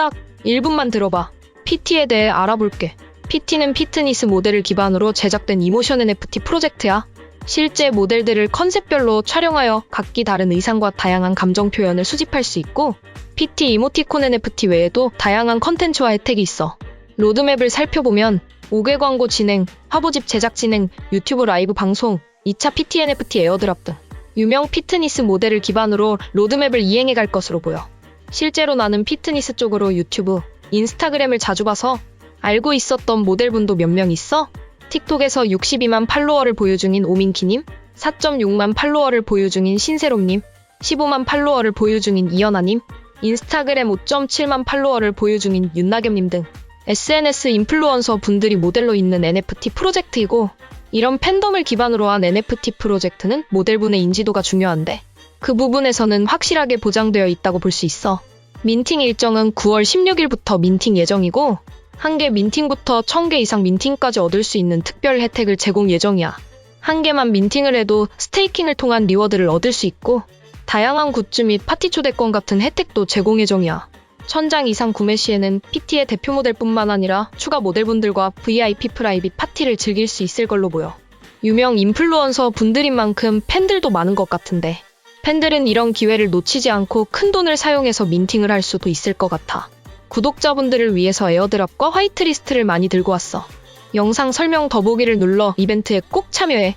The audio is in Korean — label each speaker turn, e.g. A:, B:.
A: 딱 1분만 들어봐. PT에 대해 알아볼게. PT는 피트니스 모델을 기반으로 제작된 이모션 NFT 프로젝트야. 실제 모델들을 컨셉별로 촬영하여 각기 다른 의상과 다양한 감정 표현을 수집할 수 있고, PT 이모티콘 NFT 외에도 다양한 컨텐츠와 혜택이 있어. 로드맵을 살펴보면 5개 광고 진행, 화보집 제작 진행, 유튜브 라이브 방송, 2차 PT NFT 에어드랍 등 유명 피트니스 모델을 기반으로 로드맵을 이행해 갈 것으로 보여. 실제로 나는 피트니스 쪽으로 유튜브, 인스타그램을 자주 봐서 알고 있었던 모델분도 몇 명 있어? 틱톡에서 62만 팔로워를 보유 중인 오민키님, 4.6만 팔로워를 보유 중인 신세롬님, 15만 팔로워를 보유 중인 이연아님, 인스타그램 5.7만 팔로워를 보유 중인 윤나겸님 등 SNS 인플루언서 분들이 모델로 있는 NFT 프로젝트이고 이런 팬덤을 기반으로 한 NFT 프로젝트는 모델분의 인지도가 중요한데 그 부분에서는 확실하게 보장되어 있다고 볼 수 있어. 민팅 일정은 9월 16일부터 민팅 예정이고 한 개 민팅부터 1000개 이상 민팅까지 얻을 수 있는 특별 혜택을 제공 예정이야. 한 개만 민팅을 해도 스테이킹을 통한 리워드를 얻을 수 있고 다양한 굿즈 및 파티 초대권 같은 혜택도 제공 예정이야. 천장 이상 구매 시에는 PT의 대표 모델뿐만 아니라 추가 모델분들과 VIP 프라이빗 파티를 즐길 수 있을 걸로 보여. 유명 인플루언서 분들인 만큼 팬들도 많은 것 같은데 팬들은 이런 기회를 놓치지 않고 큰 돈을 사용해서 민팅을 할 수도 있을 것 같아. 구독자분들을 위해서 에어드랍과 화이트리스트를 많이 들고 왔어. 영상 설명 더보기를 눌러 이벤트에 꼭 참여해.